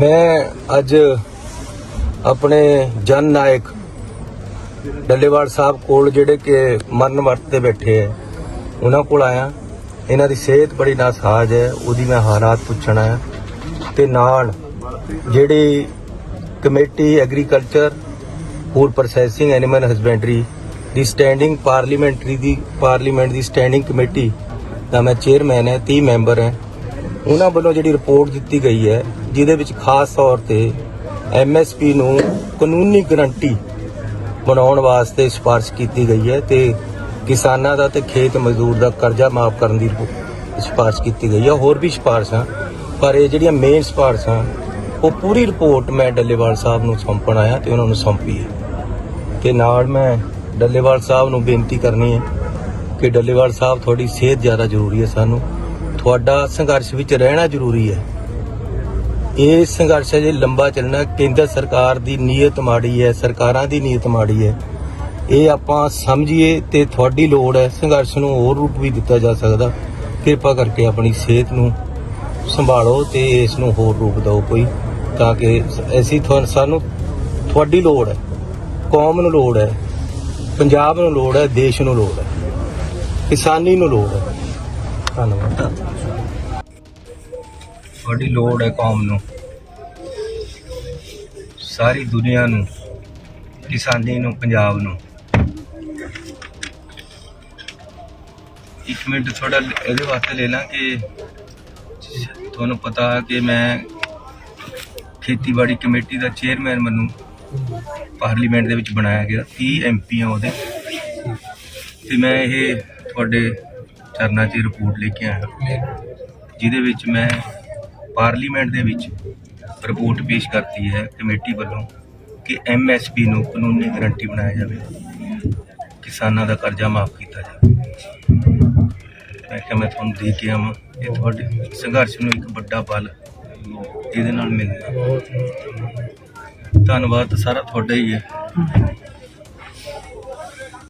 ਮੈਂ ਅੱਜ ਆਪਣੇ ਜਨ ਨਾਇਕ ਡੱਲੇਵਾਲ ਸਾਹਿਬ ਕੋਲ ਜਿਹੜੇ ਕਿ ਮਰਨ ਵਰਤ ਤੇ ਬੈਠੇ ਐ ਉਹਨਾਂ ਕੋਲ ਆਇਆ। ਇਹਨਾਂ ਦੀ ਸਿਹਤ ਬੜੀ ਨਾਸਾਜ਼ ਹੈ, ਉਹਦੀ ਮੈਂ ਹਾਲਾਤ ਪੁੱਛਣ ਆਇਆ ਤੇ ਨਾਲ ਜਿਹੜੀ committee agriculture food processing animal husbandry ਦੀ ਸਟੈਂਡਿੰਗ ਪਾਰਲੀਮੈਂਟਰੀ ਦੀ ਪਾਰਲੀਮੈਂਟ ਦੀ ਸਟੈਂਡਿੰਗ ਕਮੇਟੀ ਦਾ ਮੈਂ ਚੇਅਰਮੈਨ ਹੈ 30 ਮੈਂਬਰ ਹੈ। ਉਹਨਾਂ ਵੱਲੋਂ ਜਿਹੜੀ ਰਿਪੋਰਟ ਦਿੱਤੀ ਗਈ ਹੈ, ਜਿਹਦੇ ਵਿੱਚ ਖਾਸ ਤੌਰ ਤੇ ਐਮਐਸਪੀ ਨੂੰ ਕਾਨੂੰਨੀ ਗਰੰਟੀ ਬਣਾਉਣ ਵਾਸਤੇ ਸਿਫਾਰਿਸ਼ ਕੀਤੀ ਗਈ ਹੈ ਤੇ ਕਿਸਾਨਾਂ ਦਾ ਤੇ ਖੇਤ ਮਜ਼ਦੂਰ ਦਾ ਕਰਜ਼ਾ ਮਾਫ ਕਰਨ ਦੀ ਰਿਪੋ- ਸਿਫਾਰਿਸ਼ ਕੀਤੀ ਗਈ ਹੈ। ਹੋਰ ਵੀ ਸਿਫਾਰਿਸ਼ਾਂ, ਪਰ ਇਹ ਜਿਹੜੀਆਂ ਮੇਨ ਸਿਫਾਰਿਸ਼ਾਂ, ਉਹ ਪੂਰੀ ਰਿਪੋਰਟ ਮੈਂ ਡੱਲੇਵਾਲ ਸਾਹਿਬ ਨੂੰ ਸੌਂਪਣ ਆਇਆ ਤੇ ਉਹਨਾਂ ਨੂੰ ਸੌਂਪੀ ਹੈ। ਤੇ ਨਾਲ ਮੈਂ ਡੱਲੇਵਾਲ ਸਾਹਿਬ ਨੂੰ ਬੇਨਤੀ ਕਰਨੀ ਹੈ ਕਿ ਡੱਲੇਵਾਲ ਸਾਹਿਬ, ਤੁਹਾਡੀ ਸਿਹਤ ਜ਼ਿਆਦਾ ਜ਼ਰੂਰੀ ਹੈ ਸਾਨੂੰ। ਤੁਹਾਡਾ ਸੰਘਰਸ਼ ਵਿੱਚ ਰਹਿਣਾ ਜ਼ਰੂਰੀ ਹੈ। ਇਹ ਸੰਘਰਸ਼ ਹੈ ਜੇ ਲੰਬਾ ਚੱਲਣਾ ਕੇਂਦਰ ਸਰਕਾਰ ਦੀ ਨੀਅਤ ਮਾੜੀ ਹੈ, ਸਰਕਾਰਾਂ ਦੀ ਨੀਅਤ ਮਾੜੀ ਹੈ। ਇਹ ਆਪਾਂ ਸਮਝੀਏ ਤੇ ਤੁਹਾਡੀ ਲੋੜ ਹੈ ਸੰਘਰਸ਼ ਨੂੰ ਹੋਰ ਰੂਪ ਵੀ ਦਿੱਤਾ ਜਾ ਸਕਦਾ। ਕਿਰਪਾ ਕਰਕੇ ਆਪਣੀ ਸਿਹਤ ਨੂੰ ਸੰਭਾਲੋ ਤੇ ਇਸ ਨੂੰ ਹੋਰ ਰੂਪ ਦਿਓ ਕੋਈ, ਤਾਂ ਕਿ ਅਸੀਂ ਤੁਹਾਨੂੰ ਸਾਨੂੰ ਤੁਹਾਡੀ ਲੋੜ ਹੈ। ਕੌਮ ਨੂੰ ਲੋੜ ਹੈ, ਪੰਜਾਬ ਨੂੰ ਲੋੜ ਹੈ, ਦੇਸ਼ ਨੂੰ ਲੋੜ ਹੈ, ਕਿਸਾਨੀ ਨੂੰ ਲੋੜ ਹੈ। ਧੰਨਵਾਦ। ਤੁਹਾਡੀ ਲੋੜ ਹੈ ਕੌਮ ਨੂੰ। ਸਾਰੀ ਦੁਨੀਆ ਨੂੰ, ਕਿਸਾਨੀ ਨੂੰ, ਪੰਜਾਬ ਨੂੰ। ਇੱਕ ਮਿੰਟ ਥੋੜਾ ਇਹਦੇ ਵਾਸਤੇ ਲੈ ਲਾਂ ਕਿ ਤੁਹਾਨੂੰ ਪਤਾ ਕਿ ਮੈਂ ਖੇਤੀਬਾੜੀ ਕਮੇਟੀ ਦਾ ਚੇਅਰਮੈਨ ਮੈਨੂੰ ਪਾਰਲੀਮੈਂਟ ਦੇ ਵਿੱਚ ਬਣਾਇਆ ਗਿਆ 30 ਐਮਪੀ ਆ ਉਹਦੇ। ਤੇ ਮੈਂ ਇਹ ਤੁਹਾਡੇ ਚਰਨਾਂ 'ਚ ਰਿਪੋਰਟ ਲੈ ਕੇ ਆਇਆ। ਜਿਹਦੇ ਵਿੱਚ ਮੈਂ ਪਾਰਲੀਮੈਂਟ ਦੇ ਵਿੱਚ ਰਿਪੋਰਟ ਪੇਸ਼ ਕਰਤੀ ਹੈ ਕਮੇਟੀ ਵੱਲੋਂ ਕਿ ਐਮਐਸਪੀ ਨੂੰ ਕਾਨੂੰਨੀ ਗਰੰਟੀ ਬਣਾਇਆ ਜਾਵੇ, ਕਿਸਾਨਾਂ ਦਾ ਕਰਜ਼ਾ ਮਾਫ ਕੀਤਾ ਜਾਵੇ। ਮੈਂ ਕਿਹਾ ਮੈਂ ਤੁਹਾਨੂੰ ਦੇ ਕੇ ਆਵਾਂ। ਇਹ ਤੁਹਾਡੇ ਸੰਘਰਸ਼ ਨੂੰ ਇੱਕ ਵੱਡਾ ਬਲ ਇਹਦੇ ਨਾਲ ਮਿਲਣਾ। ਧੰਨਵਾਦ, ਸਾਰਾ ਤੁਹਾਡਾ ਹੀ ਹੈ।